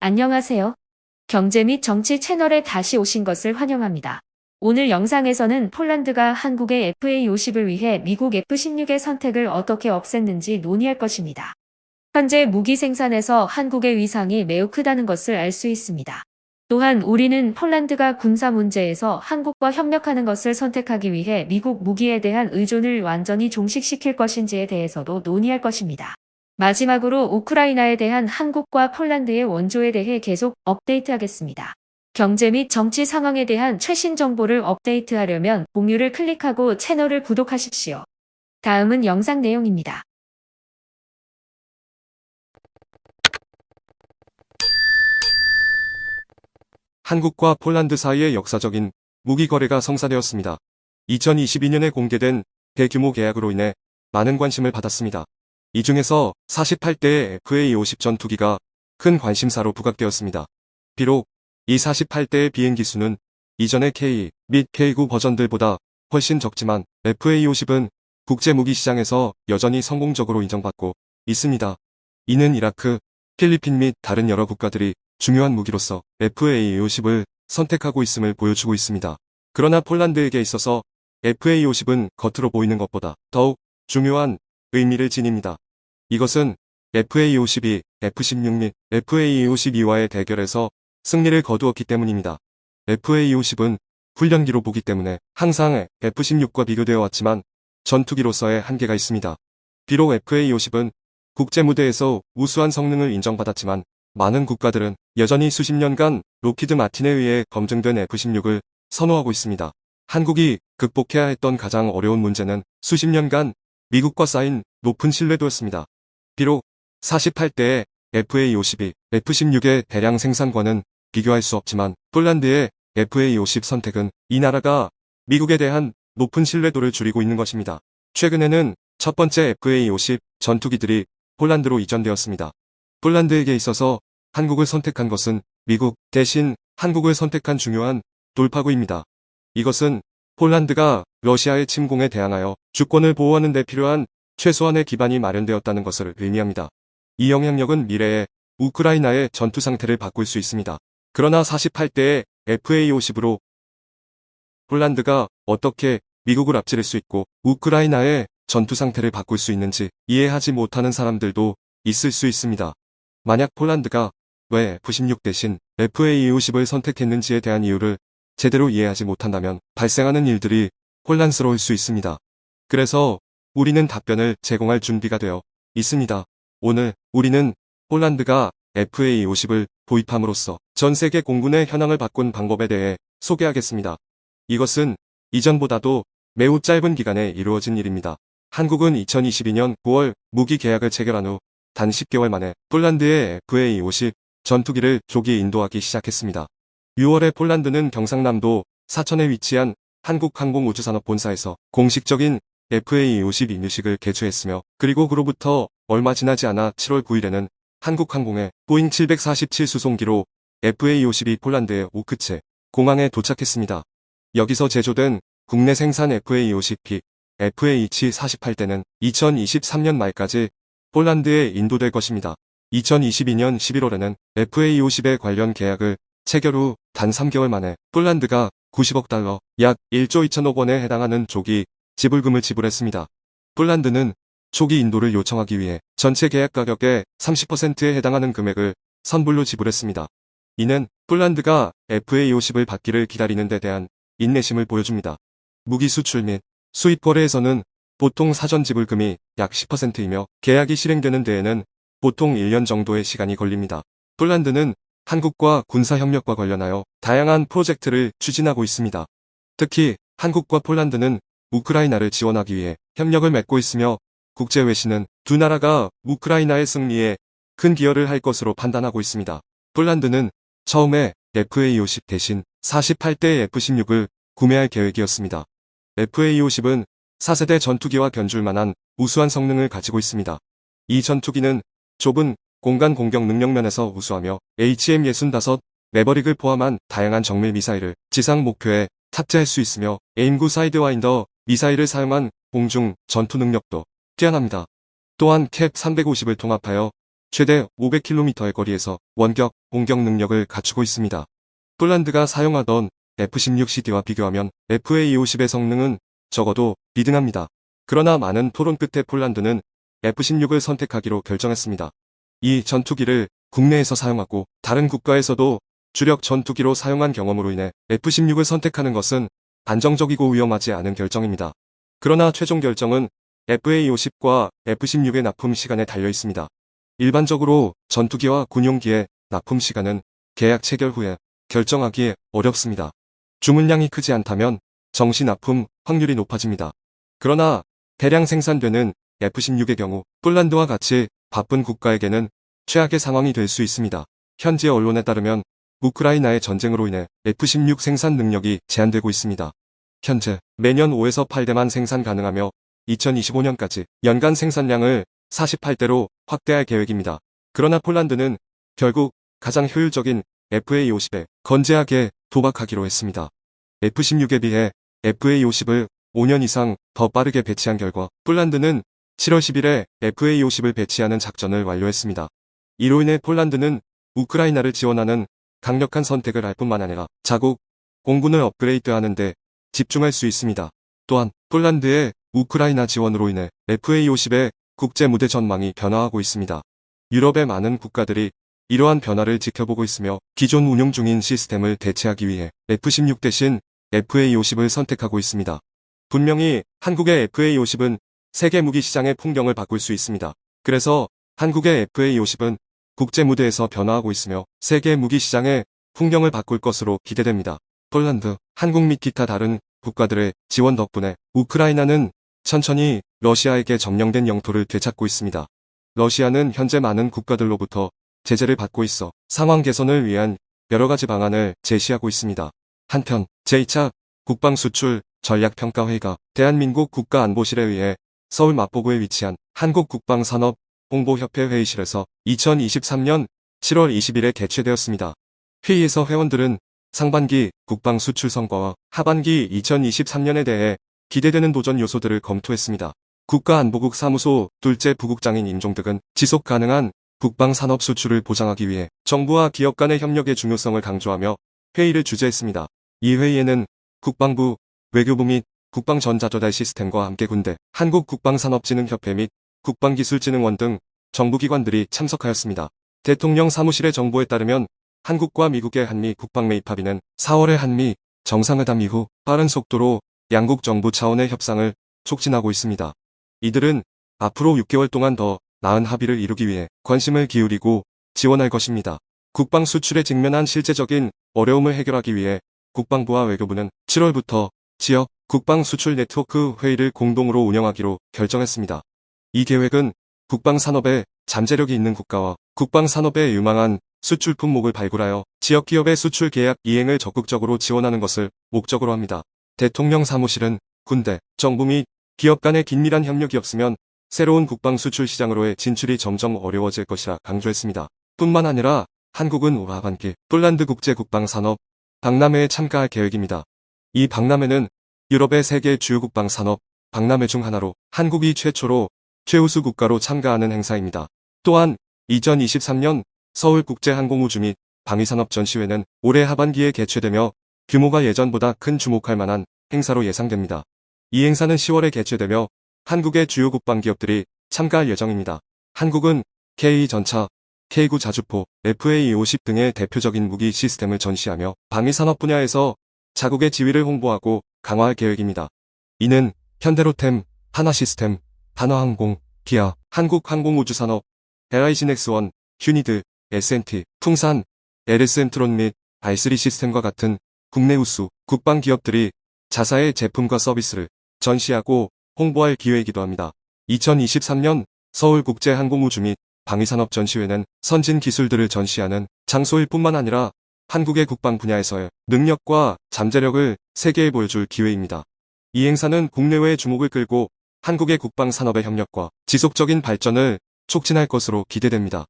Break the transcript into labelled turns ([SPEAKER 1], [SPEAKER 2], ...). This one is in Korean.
[SPEAKER 1] 안녕하세요. 경제 및 정치 채널에 다시 오신 것을 환영합니다. 오늘 영상에서는 폴란드가 한국의 FA50을 위해 미국 F16의 선택을 어떻게 없앴는지 논의할 것입니다. 현재 무기 생산에서 한국의 위상이 매우 크다는 것을 알 수 있습니다. 또한 우리는 폴란드가 군사 문제에서 한국과 협력하는 것을 선택하기 위해 미국 무기에 대한 의존을 완전히 종식시킬 것인지에 대해서도 논의할 것입니다. 마지막으로 우크라이나에 대한 한국과 폴란드의 원조에 대해 계속 업데이트하겠습니다. 경제 및 정치 상황에 대한 최신 정보를 업데이트하려면 공유를 클릭하고 채널을 구독하십시오. 다음은 영상 내용입니다.
[SPEAKER 2] 한국과 폴란드 사이의 역사적인 무기 거래가 성사되었습니다. 2022년에 공개된 대규모 계약으로 인해 많은 관심을 받았습니다. 이 중에서 48대의 FA-50 전투기가 큰 관심사로 부각되었습니다. 비록 이 48대의 비행기 수는 이전의 K 및 K9 버전들보다 훨씬 적지만 FA-50은 국제 무기 시장에서 여전히 성공적으로 인정받고 있습니다. 이는 이라크, 필리핀 및 다른 여러 국가들이 중요한 무기로서 FA-50을 선택하고 있음을 보여주고 있습니다. 그러나 폴란드에게 있어서 FA-50은 겉으로 보이는 것보다 더욱 중요한 의미를 지닙니다. 이것은 FA-52, F-16 및 FA-52와의 대결에서 승리를 거두었기 때문입니다. FA-50은 훈련기로 보기 때문에 항상 F-16과 비교되어 왔지만 전투기로서의 한계가 있습니다. 비록 FA-50은 국제 무대에서 우수한 성능을 인정받았지만 많은 국가들은 여전히 수십 년간 로키드 마틴에 의해 검증된 F-16을 선호하고 있습니다. 한국이 극복해야 했던 가장 어려운 문제는 수십 년간 미국과 쌓인 높은 신뢰도였습니다. 비록 48대의 FA-52, F-16의 대량 생산과는 비교할 수 없지만 폴란드의 FA-50 선택은 이 나라가 미국에 대한 높은 신뢰도를 줄이고 있는 것입니다. 최근에는 첫 번째 FA-50 전투기들이 폴란드로 이전되었습니다. 폴란드에게 있어서 한국을 선택한 것은 미국 대신 한국을 선택한 중요한 돌파구입니다. 이것은 폴란드가 러시아의 침공에 대항하여 주권을 보호하는 데 필요한 최소한의 기반이 마련되었다는 것을 의미합니다. 이 영향력은 미래에 우크라이나의 전투 상태를 바꿀 수 있습니다. 그러나 48대의 FA-50으로 폴란드가 어떻게 미국을 앞지를 수 있고 우크라이나의 전투 상태를 바꿀 수 있는지 이해하지 못하는 사람들도 있을 수 있습니다. 만약 폴란드가 왜 F-16 대신 FA-50을 선택했는지에 대한 이유를 제대로 이해하지 못한다면 발생하는 일들이 혼란스러울 수 있습니다. 그래서 우리는 답변을 제공할 준비가 되어 있습니다. 오늘 우리는 폴란드가 FA-50을 도입함으로써 전 세계 공군의 현황을 바꾼 방법에 대해 소개하겠습니다. 이것은 이전보다도 매우 짧은 기간에 이루어진 일입니다. 한국은 2022년 9월 무기 계약을 체결한 후 단 10개월 만에 폴란드의 FA-50 전투기를 조기 인도하기 시작했습니다. 6월에 폴란드는 경상남도 사천에 위치한 한국항공우주산업 본사에서 공식적인 FA-50 인유식을 개최했으며 그리고 그로부터 얼마 지나지 않아 7월 9일에는 한국항공의 보잉 747 수송기로 FA-50이 폴란드의 오크체 공항에 도착했습니다. 여기서 제조된 국내 생산 FA-50P, FA-2748대는 2023년 말까지 폴란드에 인도될 것입니다. 2022년 11월에는 FA-50의 관련 계약을 체결 후 단 3개월 만에 폴란드가 90억 달러, 약 1조 2천억 원에 해당하는 조기 지불금을 지불했습니다. 폴란드는 초기 인도를 요청하기 위해 전체 계약 가격의 30%에 해당하는 금액을 선불로 지불했습니다. 이는 폴란드가 FA-50을 받기를 기다리는 데 대한 인내심을 보여줍니다. 무기 수출 및 수입 거래에서는 보통 사전 지불금이 약 10%이며 계약이 실행되는 데에는 보통 1년 정도의 시간이 걸립니다. 폴란드는 한국과 군사협력과 관련하여 다양한 프로젝트를 추진하고 있습니다. 특히 한국과 폴란드는 우크라이나를 지원하기 위해 협력을 맺고 있으며 국제 외신은 두 나라가 우크라이나의 승리에 큰 기여를 할 것으로 판단하고 있습니다. 폴란드는 처음에 FA-50 대신 48대 F-16을 구매할 계획이었습니다. FA-50은 4세대 전투기와 견줄 만한 우수한 성능을 가지고 있습니다. 이 전투기는 좁은 공간 공격 능력 면에서 우수하며 HM65 매버릭을 포함한 다양한 정밀 미사일을 지상 목표에 탑재할 수 있으며 에임구 사이드와인더 미사일을 사용한 공중 전투 능력도 뛰어납니다. 또한 캡 350을 통합하여 최대 500km의 거리에서 원격, 공격 능력을 갖추고 있습니다. 폴란드가 사용하던 F-16CD와 비교하면 FA-250의 성능은 적어도 비등합니다. 그러나 많은 토론 끝에 폴란드는 F-16을 선택하기로 결정했습니다. 이 전투기를 국내에서 사용하고 다른 국가에서도 주력 전투기로 사용한 경험으로 인해 F-16을 선택하는 것은 안정적이고 위험하지 않은 결정입니다. 그러나 최종 결정은 FA-50과 F-16의 납품 시간에 달려 있습니다. 일반적으로 전투기와 군용기의 납품 시간은 계약 체결 후에 결정하기 어렵습니다. 주문량이 크지 않다면 정시 납품 확률이 높아집니다. 그러나 대량 생산되는 F-16의 경우 폴란드와 같이 바쁜 국가에게는 최악의 상황이 될 수 있습니다. 현지 언론에 따르면 우크라이나의 전쟁으로 인해 F-16 생산 능력이 제한되고 있습니다. 현재 매년 5에서 8대만 생산 가능하며 2025년까지 연간 생산량을 48대로 확대할 계획입니다. 그러나 폴란드는 결국 가장 효율적인 FA-50에 건재하게 도박하기로 했습니다. F-16에 비해 FA-50을 5년 이상 더 빠르게 배치한 결과 폴란드는 7월 10일에 FA-50을 배치하는 작전을 완료했습니다. 이로 인해 폴란드는 우크라이나를 지원하는 강력한 선택을 할 뿐만 아니라 자국 공군을 업그레이드하는 데 집중할 수 있습니다. 또한 폴란드의 우크라이나 지원으로 인해 FA-50의 국제 무대 전망이 변화하고 있습니다. 유럽의 많은 국가들이 이러한 변화를 지켜보고 있으며 기존 운용 중인 시스템을 대체하기 위해 F-16 대신 FA-50을 선택하고 있습니다. 분명히 한국의 FA-50은 세계 무기 시장의 풍경을 바꿀 수 있습니다. 그래서 한국의 FA-50은 국제 무대에서 변화하고 있으며 세계 무기 시장의 풍경을 바꿀 것으로 기대됩니다. 폴란드, 한국 및 기타 다른 국가들의 지원 덕분에 우크라이나는 천천히 러시아에게 점령된 영토를 되찾고 있습니다. 러시아는 현재 많은 국가들로부터 제재를 받고 있어 상황 개선을 위한 여러 가지 방안을 제시하고 있습니다. 한편 제2차 국방수출 전략평가회의가 대한민국 국가안보실에 의해 서울 마포구에 위치한 한국국방산업 홍보협회 회의실에서 2023년 7월 20일에 개최되었습니다. 회의에서 회원들은 상반기 국방 수출 성과와 하반기 2023년에 대해 기대되는 도전 요소들을 검토했습니다. 국가안보국 사무소 둘째 부국장인 임종득은 지속 가능한 국방 산업 수출을 보장하기 위해 정부와 기업 간의 협력의 중요성을 강조하며 회의를 주재했습니다. 이 회의에는 국방부, 외교부 및 국방전자조달 시스템과 함께 군대, 한국국방산업진흥협회 및 국방기술진흥원 등 정부기관들이 참석하였습니다. 대통령 사무실의 정보에 따르면 한국과 미국의 한미 국방 매입 합의는 4월의 한미 정상회담 이후 빠른 속도로 양국 정부 차원의 협상을 촉진하고 있습니다. 이들은 앞으로 6개월 동안 더 나은 합의를 이루기 위해 관심을 기울이고 지원할 것입니다. 국방 수출에 직면한 실제적인 어려움을 해결하기 위해 국방부와 외교부는 7월부터 지역 국방 수출 네트워크 회의를 공동으로 운영하기로 결정했습니다. 이 계획은 국방 산업에 잠재력이 있는 국가와 국방 산업에 유망한 수출 품목을 발굴하여 지역 기업의 수출 계약 이행을 적극적으로 지원하는 것을 목적으로 합니다. 대통령 사무실은 군대, 정부 및 기업 간의 긴밀한 협력이 없으면 새로운 국방 수출 시장으로의 진출이 점점 어려워질 것이라 강조했습니다. 뿐만 아니라 한국은 올 하반기 폴란드 국제 국방 산업 박람회에 참가할 계획입니다. 이 박람회는 유럽의 세계 주요 국방 산업 박람회 중 하나로 한국이 최초로 최우수 국가로 참가하는 행사입니다. 또한 2023년 서울국제항공우주 및 방위산업 전시회는 올해 하반기에 개최되며 규모가 예전보다 큰 주목할 만한 행사로 예상됩니다. 이 행사는 10월에 개최되며 한국의 주요 국방 기업들이 참가할 예정입니다. 한국은 K2전차, K9 자주포, FA50 등의 대표적인 무기 시스템을 전시하며 방위산업 분야에서 자국의 지위를 홍보하고 강화할 계획입니다. 이는 현대로템, 하나시스템, 한화항공, 기아, 한국항공우주산업, LIG넥스원, 휴니드, S&T, 풍산, LS엠트론 및 R3 시스템과 같은 국내 우수 국방 기업들이 자사의 제품과 서비스를 전시하고 홍보할 기회이기도 합니다. 2023년 서울국제항공우주 및 방위산업 전시회는 선진 기술들을 전시하는 장소일 뿐만 아니라 한국의 국방 분야에서의 능력과 잠재력을 세계에 보여줄 기회입니다. 이 행사는 국내외의 주목을 끌고 한국의 국방 산업의 협력과 지속적인 발전을 촉진할 것으로 기대됩니다.